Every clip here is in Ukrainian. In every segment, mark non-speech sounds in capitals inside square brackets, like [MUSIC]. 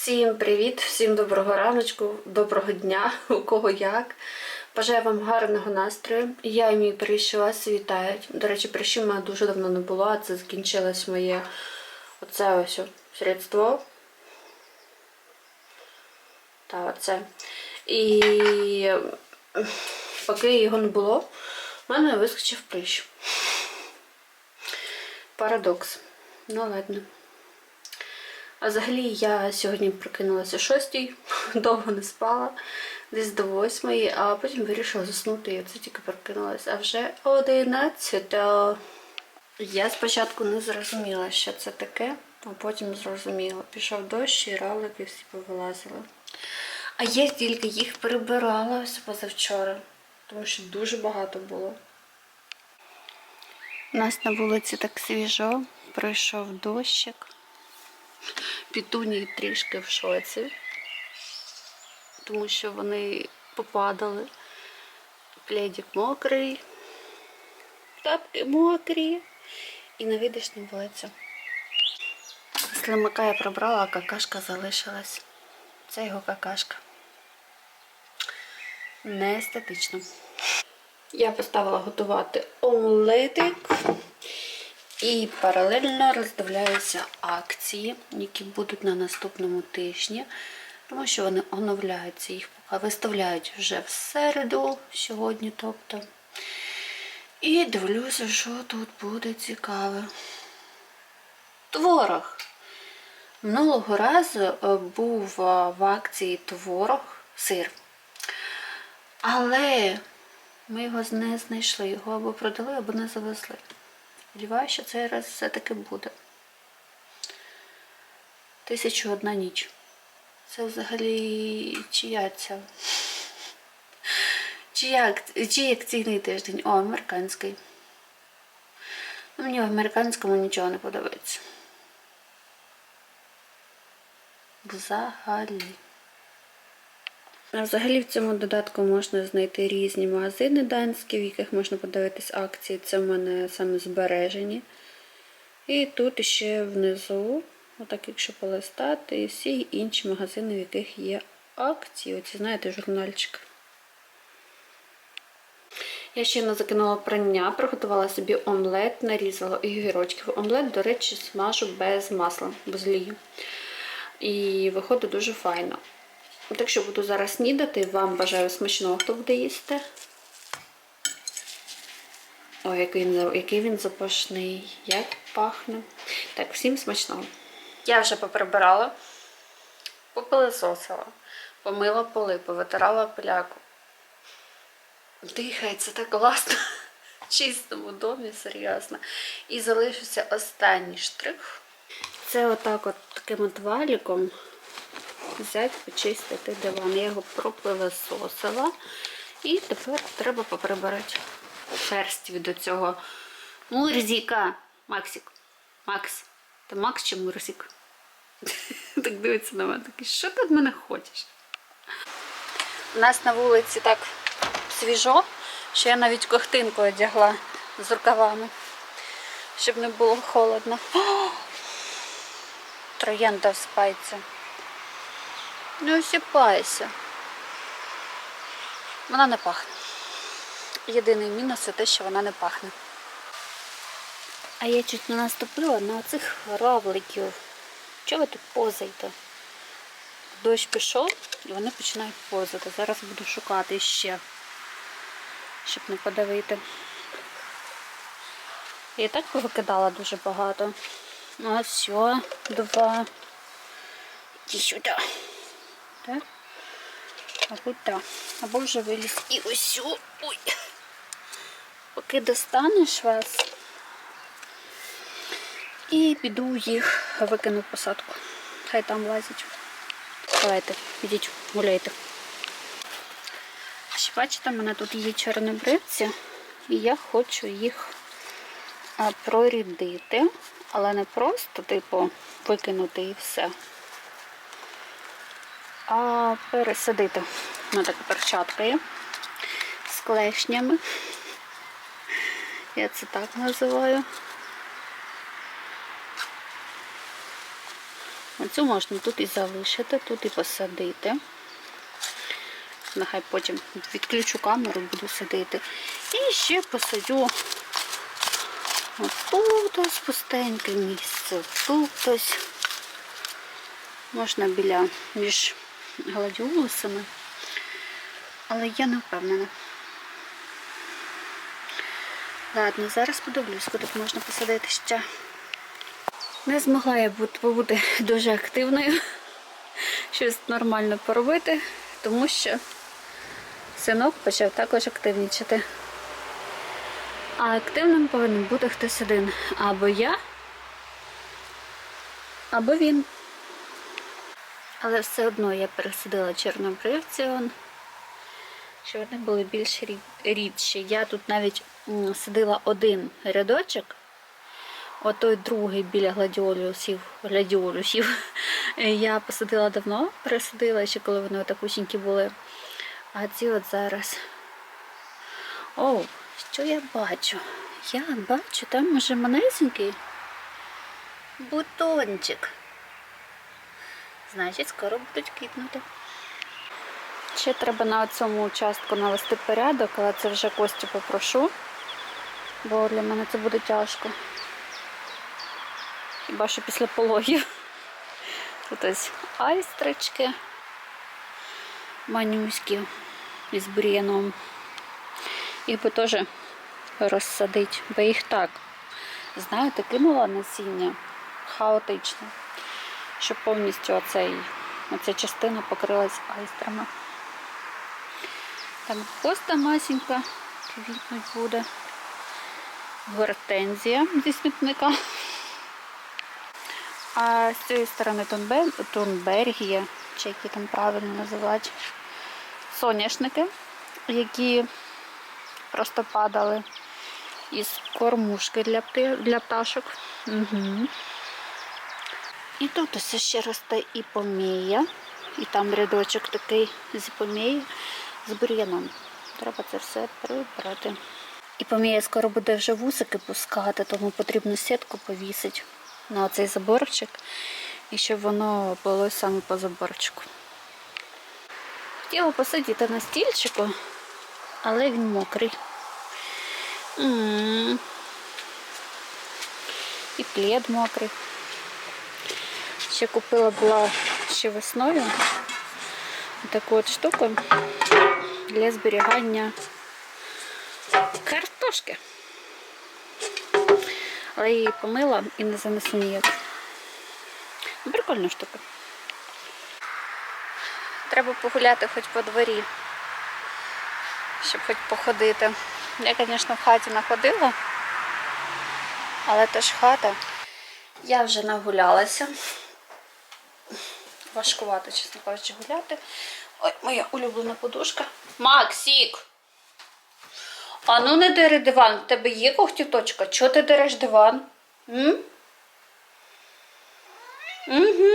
Всім привіт, всім доброго раночку, доброго дня, [LAUGHS] у кого як. Бажаю вам гарного настрою. Я і мій прищі вас вітають. До речі, прищів у мене дуже давно не було, а це закінчилось моє оце ось средство. Та оце. І поки його не було, в мене вискочив прищ. Парадокс. Ну ладно. А взагалі я сьогодні прокинулася о 6, [LAUGHS] довго не спала, десь до 8, а потім вирішила заснути і оце тільки прокинулася. А вже 11. Я спочатку не зрозуміла, що це таке, а потім зрозуміла. Пішов дощ і равлики всі повилазили. А я тільки їх прибирала позавчора, тому що дуже багато було. У нас на вулиці так свіжо, пройшов дощик. Пітуні трішки в шоці, тому що вони попадали. Пледик мокрий, тапки мокрі і на вулицю. Слимака я пробрала, а какашка залишилась. Це його какашка. Не естетично. Я поставила готувати омлетик. І паралельно роздивляюся акції, які будуть на наступному тижні, тому що вони оновляються, їх виставляють вже в середу, сьогодні, тобто. І дивлюся, що тут буде цікаве. Творог. Минулого разу е, був е, в акції творог, сир. Але ми його не знайшли, його або продали, або не завезли. Сподіваюся, що цей раз все-таки буде. Тисячу одна ніч. Це взагалі чия ця? Чий акційний тиждень? О, американський. Ну, мені в американському нічого не подобається. Взагалі. Взагалі в цьому додатку можна знайти різні магазини данські, в яких можна подивитись акції. Це в мене саме збережені. І тут ще внизу, отак, якщо полистати, і всі інші магазини, в яких є акції. Оці, знаєте, журнальчик. Я ще не закинула прання, приготувала собі омлет, нарізала огірочків. Омлет, до речі, смажу без масла, без лію. І виходить дуже файно. Так що буду зараз снідати. Вам бажаю смачного, хто буде їсти. Ой, який, він- який він запашний, як пахне. Так, всім смачного. Я вже поприбирала, попилисосила, помила поли, повитирала пиляку. Дихається так класно в чистому домі, серйозно. І залишився останній штрих. Це отак от таким от валіком взяти, почистити диван. Я його пропилисосила. І тепер треба поприбирати шерсть від цього Мурзіка. Максик. Макс. Ти Макс чи Мурзік? [LAUGHS] Так дивиться на мене такий, що ти від мене хочеш? У нас на вулиці так свіжо, що я навіть кохтинку одягла з рукавами, щоб не було холодно. [GASPS] О! Троянда спається. Не осіпайся. Вона не пахне. Єдиний мінус це те, що вона не пахне. А я чуть не наступила на оцих равликів. Чого ви тут позаєте? Дощ пішов і вони починають позати. Зараз буду шукати ще, щоб не подавити. Я і так повикидала дуже багато. Ну, все, два. Іди сюди. Так? Або так. Або вже виліз. І ось. Ой. Поки достанеш вас. І піду їх викину в посадку. Хай там лазять. Давайте, ідіть, гуляйте. Ще бачите, в мене тут є чорнобривці, і я хочу їх прорідити, але не просто, типу, викинути і все а пересадити. У мене така перчатка є з клешнями. Я це так називаю. Оцю можна тут і залишити, тут і посадити. Нехай потім відключу камеру, буду садити. І ще посадю отут ось пустеньке місце, тут ось. Можна біля між гладіолусами. Але я не впевнена. Ладно, зараз подивлюсь, куди можна посадити ще. Не змогла я бути, дуже активною, щось нормально поробити, тому що синок почав також активнічати. А активним повинен бути хтось один. Або я, або він. Але все одно я пересадила чорнобривці, щоб вони були більш рідші. Я тут навіть садила один рядочок, отой другий біля гладіолусів, гладіолусів [LAUGHS] я посадила давно, пересадила ще коли вони отакусінькі були. А ці от зараз. О, що я бачу? Я бачу, там уже манесенький бутончик. Значить, скоро будуть квітнути. Ще треба на цьому участку навести порядок, але це вже Костю попрошу, бо для мене це буде тяжко. Хіба що після пологів. Тут ось айстрички манюські із бур'яном. Їх би теж розсадити, бо їх так, знаєте, кинула насіння хаотично, щоб повністю оцей, оця частина покрилась айстрами. Так, поста масенька квітнуть буде. Гортензія зі смітника. А з цієї сторони Тунбергія, чи які там правильно називати, соняшники, які просто падали із кормушки для, для пташок. Угу. І тут ось ще росте і помія, і там рядочок такий з помії, з бур'яном. Треба це все прибрати. І помія скоро буде вже вусики пускати, тому потрібно сітку повісити на оцей заборчик, і щоб воно було саме по заборчику. Хотіла посидіти на стільчику, але він мокрий. М. І плед мокрий. Ще купила була ще весною таку от штуку для зберігання картошки. Але її помила і не занесу ніяк. Прикольна штука. Треба погуляти хоч по дворі, щоб хоч походити. Я, звісно, в хаті находила, але теж хата. Я вже нагулялася. Важкувато, чесно кажучи, гуляти. Ой, моя улюблена подушка. Максік! А ну не дери диван. В тебе є когтіточка? Чого ти дереш диван? М? Угу.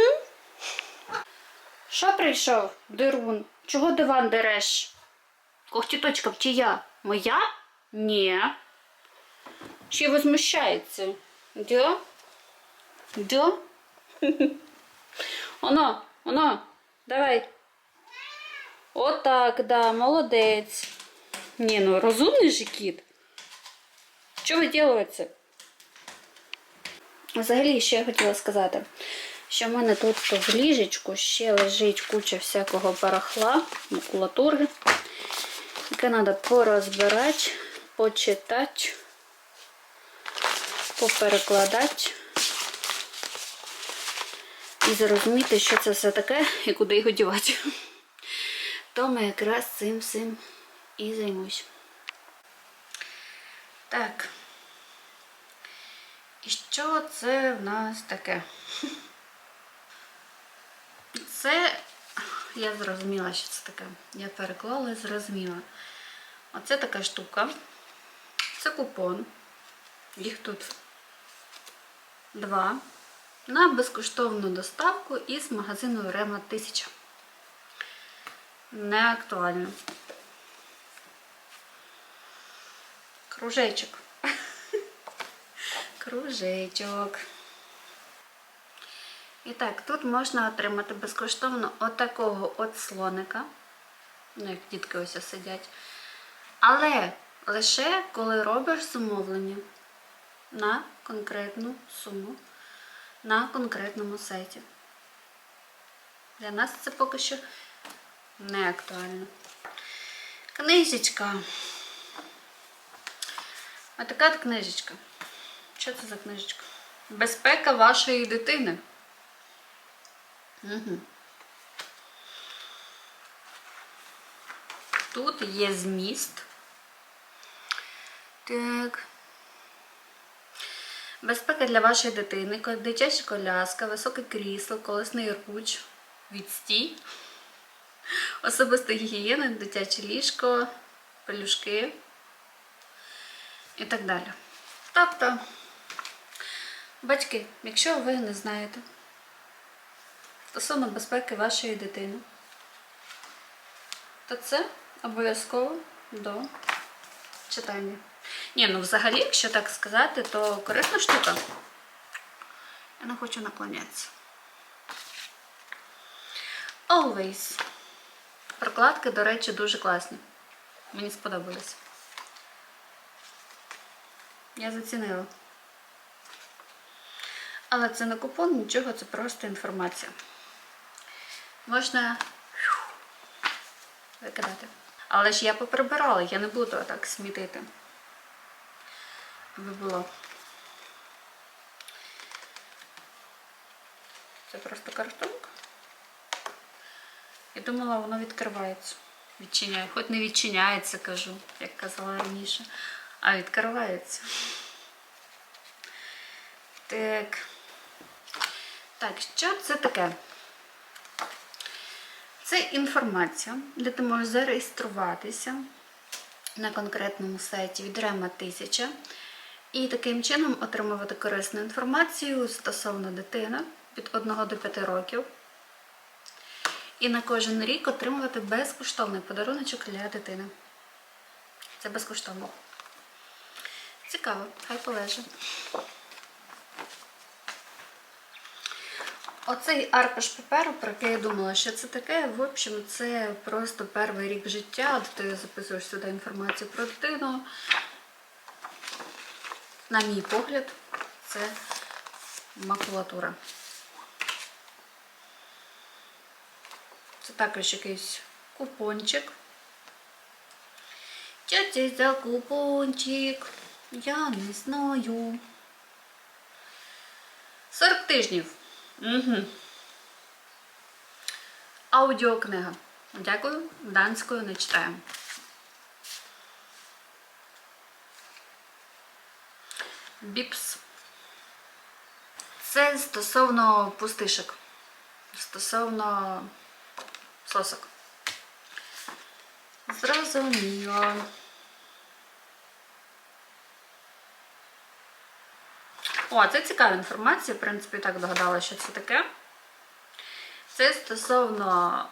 Що прийшов, дирун? Чого диван дереш? Когтіточка чия? Моя? Ні. Чи возмущається? Да? Да? [LAUGHS] Оно, оно, давай. Отак, да, молодець. Ні, ну розумний же кіт. Що виділується? Взагалі, ще я хотіла сказати, що в мене тут в ліжечку ще лежить куча всякого барахла, макулатури, яке треба порозбирати, почитати, поперекладати і зрозуміти, що це все таке і куди його дівати. Тому якраз цим всім і займусь. Так. І що це в нас таке? Це, я зрозуміла, що це таке. Я переклала і зрозуміла. Оце така штука. Це купон. Їх тут два. На безкоштовну доставку із магазину Рема 1000. Не актуально. Кружечок. [LAUGHS] Кружечок. І так, тут можна отримати безкоштовно отакого от слоника. Ну, як дітки ось сидять. Але лише коли робиш замовлення на конкретну суму на конкретному сайті. Для нас це поки що не актуально. Книжечка. А така от книжечка. Що це за книжечка? Безпека вашої дитини. Угу. Тут є зміст. Так. Безпека для вашої дитини, дитяча коляска, високе крісло, колесний руч, відстій, особиста гігієна, дитяче ліжко, пелюшки і так далі. Тобто, батьки, якщо ви не знаєте стосовно безпеки вашої дитини, то це обов'язково до читання. Ні, ну взагалі, якщо так сказати, то корисна штука. Я не хочу наклонятися. Always. Прокладки, до речі, дуже класні. Мені сподобались. Я зацінила. Але це не купон, нічого, це просто інформація. Можна викидати. Але ж я поприбирала, я не буду так смітити. Було. Це просто картонка. Я думала, воно відкривається. Відчиняє. Хоч не відчиняється, кажу, як казала раніше, а відкривається. Так. Так, що це таке? Це інформація, де ти можеш зареєструватися на конкретному сайті від Рема 1000 і таким чином отримувати корисну інформацію стосовно дитини від 1 до 5 років. І на кожен рік отримувати безкоштовний подаруночок для дитини. Це безкоштовно. Цікаво, хай полежить. Оцей аркуш паперу, про який я думала, що це таке, в общем, це просто перший рік життя, де ти записуєш сюди інформацію про дитину. На мій погляд, це макулатура. Це також якийсь купончик. Що це за купончик? Я не знаю. 40 тижнів. Угу. Аудіокнига. Дякую, данською не читаємо. Біпс. Це стосовно пустишок. Стосовно сосок. Зрозуміло. О, це цікава інформація, в принципі, так догадалася, що це таке. Це стосовно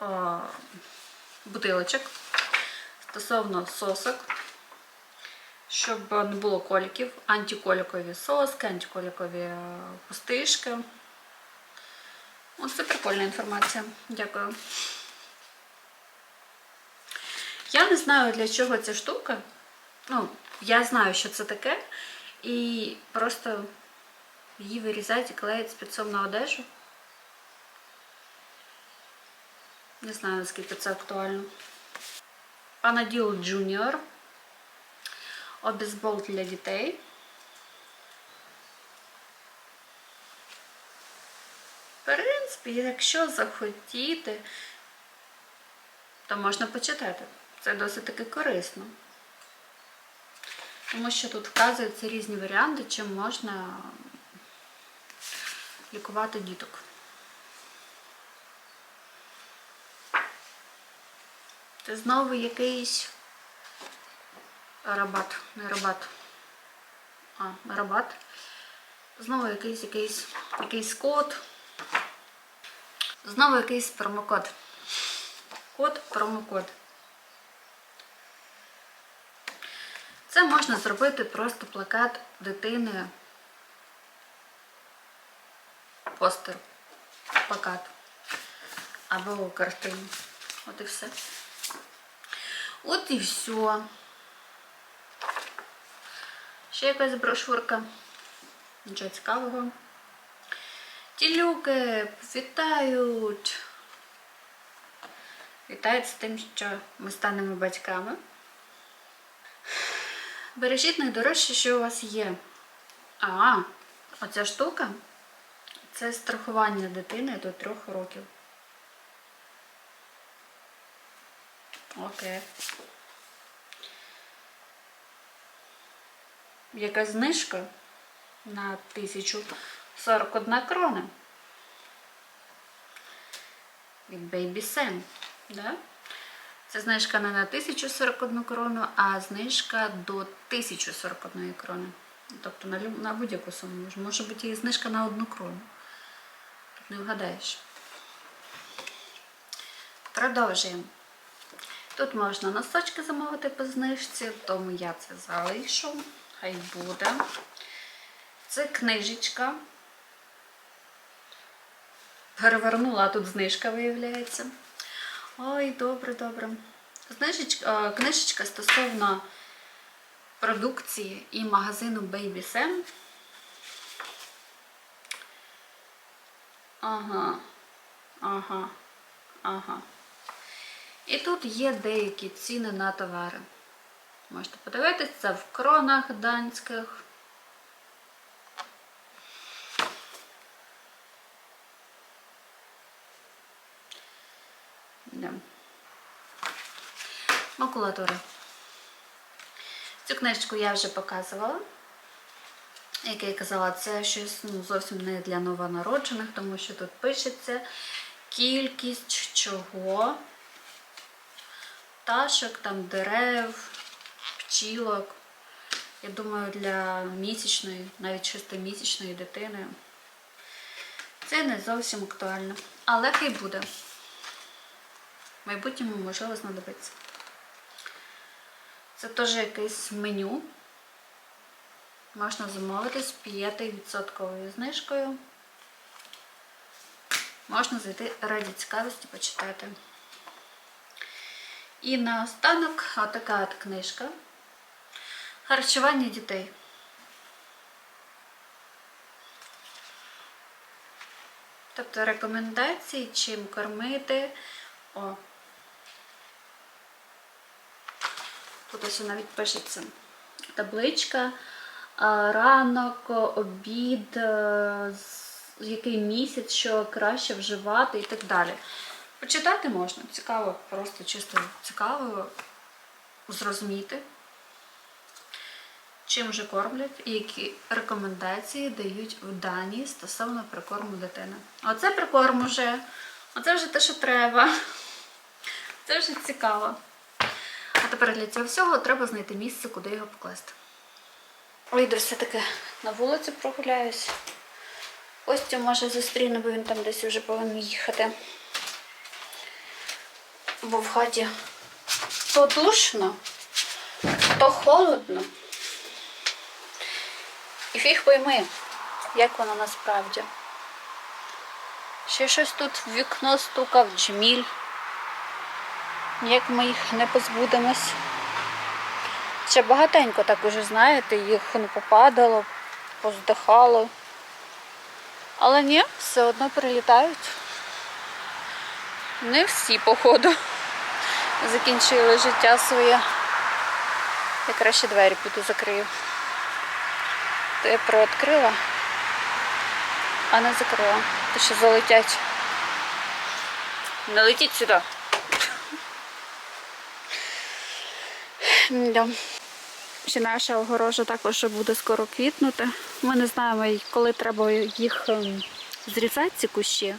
о, бутилочок, стосовно сосок, щоб не було коліків, антиколікові соски, антиколікові е, пустишки. Ось це прикольна інформація. Дякую. Я не знаю, для чого ця штука. Ну, я знаю, що це таке. І просто її вирізають і клеять спецом на одежу. Не знаю, наскільки це актуально. Панаділ Джуніор. Обізбол для дітей. В принципі, якщо захотіти, то можна почитати. Це досить таки корисно. Тому що тут вказуються різні варіанти, чим можна лікувати діток. Це знову якийсь рабат, не рабат, а рабат. Знову якийсь якийсь якийсь код. Знову якийсь промокод. Код, промокод. Це можна зробити просто плакат дитини постер, плакат або картину. От і все. От і все. Ще якась брошурка. Нічого цікавого. Тілюки вітають. Вітають з тим, що ми станемо батьками. Бережіть найдорожче, що у вас є. А, оця штука це страхування дитини до трьох років. Окей. Яка знижка на 1041 крона від Baby Sam. Да? Це знижка не на 1041 крону, а знижка до 1041 крони. Тобто на, на будь-яку суму. Може бути і знижка на одну крону. Тут не вгадаєш. Продовжуємо. Тут можна носочки замовити по знижці, тому я це залишу. Хай буде. Це книжечка. Перевернула, а тут знижка виявляється. Ой, добре, добре. Знижечка, е, книжечка стосовно продукції і магазину Baby Sam. Ага, ага, ага. І тут є деякі ціни на товари. Можете подивитися, в кронах данських. Да. Макулатура. Цю книжечку я вже показувала. Як я казала, це щось ну, зовсім не для новонароджених, тому що тут пишеться кількість чого. Пташок, там дерев, пчілок. Я думаю, для місячної, навіть шестимісячної дитини це не зовсім актуально. Але хай буде. В майбутньому можливо знадобиться. Це теж якесь меню. Можна замовити з 5% знижкою. Можна зайти раді цікавості почитати. І наостанок отака от книжка. Харчування дітей. Тобто рекомендації, чим кормити. О. Тут ось навіть пишеться табличка, ранок, обід, е, який місяць, що краще вживати і так далі. Почитати можна, цікаво, просто чисто цікаво зрозуміти, чим же кормлять і які рекомендації дають в Данії стосовно прикорму дитини. Оце прикорм уже, оце вже те, що треба. Це вже цікаво. А тепер для цього всього треба знайти місце, куди його покласти. Вийду все-таки на вулицю прогуляюсь. Костю може зустріну, бо він там десь вже повинен їхати. Бо в хаті то душно, то холодно. І фіг пойми, як воно насправді. Ще щось тут в вікно стукав джміль. Як ми їх не позбудемось. Ще багатенько так уже, знаєте, їх ну, попадало, поздихало. Але ні, все одно прилітають. Не всі, походу, закінчили життя своє. Я краще двері піду закрию. Прооткрила, а не закрила. То що залетять. Не летіть сюди. Да. Ще наша огорожа також буде скоро квітнути. Ми не знаємо, коли треба їх ем, зрізати, ці кущі.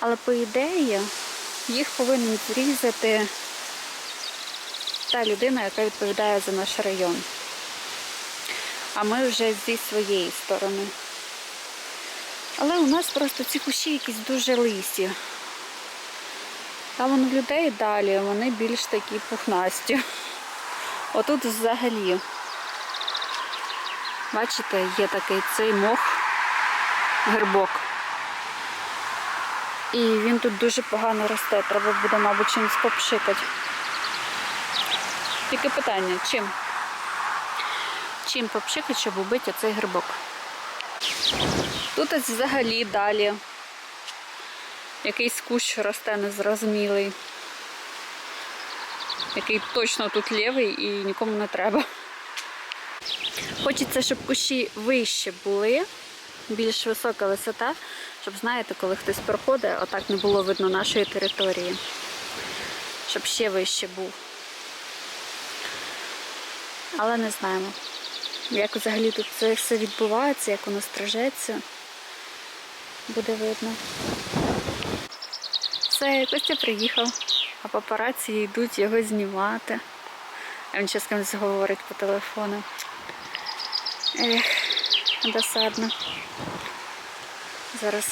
Але по ідеї їх повинен зрізати та людина, яка відповідає за наш район. А ми вже зі своєї сторони. Але у нас просто ці кущі якісь дуже лисі. Там воно людей далі, вони більш такі пухнасті. Отут взагалі, бачите, є такий цей мох, грибок. І він тут дуже погано росте. Треба буде, мабуть, чимось попшикати. Тільки питання, чим? Чим попшикати, щоб убити оцей грибок? Тут ось взагалі далі. Якийсь кущ росте незрозумілий. Який точно тут лівий і нікому не треба. Хочеться, щоб кущі вище були, більш висока висота, щоб, знаєте, коли хтось проходить, отак не було видно нашої території. Щоб ще вище був. Але не знаємо, як взагалі тут це все відбувається, як воно стрижеться. Буде видно. Все, Костя приїхав, а папараці йдуть його знімати. А він ще з кимось говорить по телефону. Ех, досадно. Зараз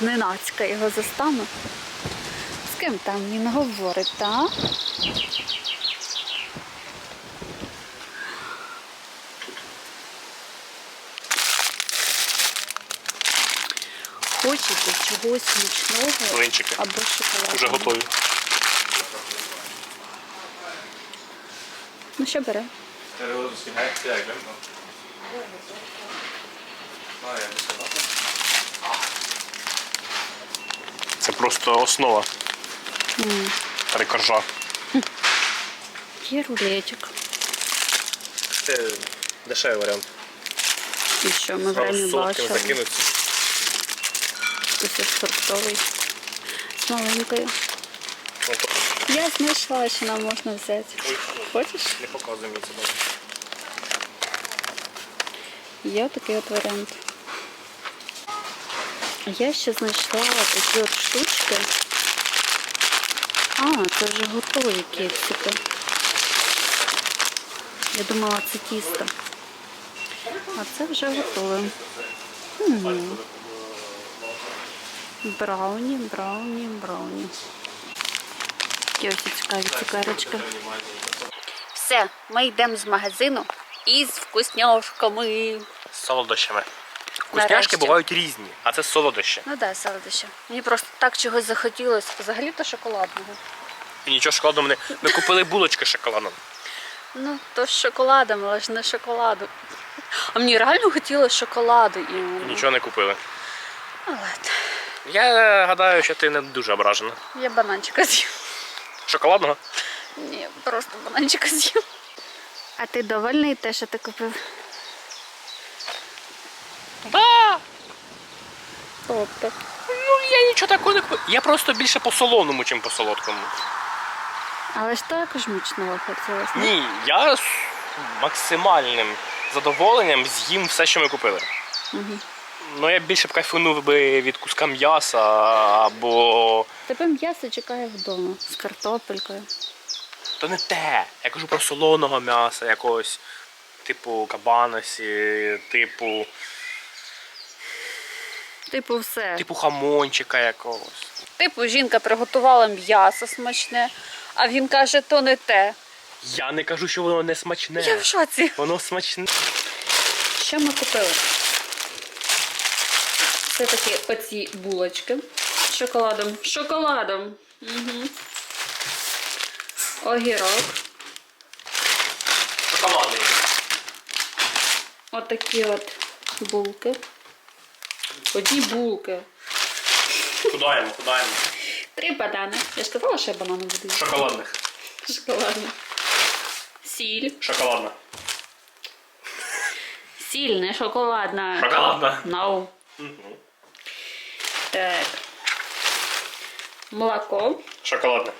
зненацька його застану. З ким там він говорить, так? Хочете чогось смачного Млинчики. або шоколадного? Вже готові. Ну що бере? Це просто основа. Три коржа. Є рулетик. Це дешевий варіант. І що ми в Зразу ремі бачили. закинуться. Ось фруктовий. З маленькою. Я знайшла, що нам можна взяти. Хочеш? Не показуй мені це добре. Є такий от варіант. Я ще знайшла такі от штучки. А, це вже готові кексики. Я думала, це тісто. А це вже готове. М. Брауні, брауні, брауні. Такі ось цікаві цукерочки. Все, ми йдемо з магазину із вкусняшками. З солодощами. Вкусняшки Нарешті. бувають різні, а це солодощі. Ну так, да, солодощі. Мені просто так чогось захотілося. Взагалі то шоколадного. І нічого шоколадного не. Ми купили булочки з шоколадом. Ну, то з шоколадом, але ж не шоколаду. А мені реально хотілося шоколаду І нічого не купили. Ну, ладно. Я гадаю, що ти не дуже ображена. Я бананчика з'їм. Шоколадного? Ні, просто бананчика з'їм. А ти довольний те, що ти купив? Да. Тобто. Ну я нічого такого не купив. Я просто більше по солоному, ніж по солодкому. Але ж також мучного хотілося. ні? Ні, я з максимальним задоволенням з'їм все, що ми купили. Ну я більше б кайфанув би від куска м'яса або. Тебе м'ясо чекає вдома з картопелькою. То не те. Я кажу про солоного м'яса, якогось, типу кабаносі, типу, Типу, все. типу хамончика якогось. Типу, жінка приготувала м'ясо смачне, а він каже, то не те. Я не кажу, що воно не смачне. Я в шоці. Воно смачне. Що ми купили? Це такі оці булочки з шоколадом. Шоколадом. Угу. Огірок. Шоколадний. Отакі от булки. Одні булки. Худаємо, худаємо. Три банани. Я ж казала, що я банани буду. їсти. Шоколадних. Шоколадні. Сіль. Шоколадна. Сіль, не шоколадна. Шоколадна. No. Так. Молоко. Шоколадна.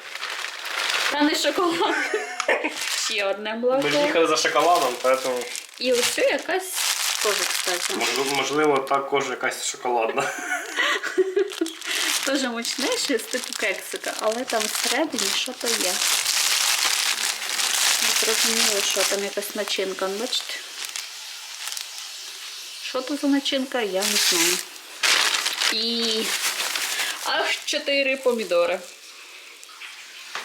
Та не шоколад. Ще одне Ми ж їхали за шоколадом, тому І ось якась теж, кстати. можливо, можливо також якась шоколадна. Теж мучне, з типу кексика, але там всередині що то є. Не зрозуміло, що там якась начинка. Бачите? Що то за начинка, я не знаю. І аж чотири помідори.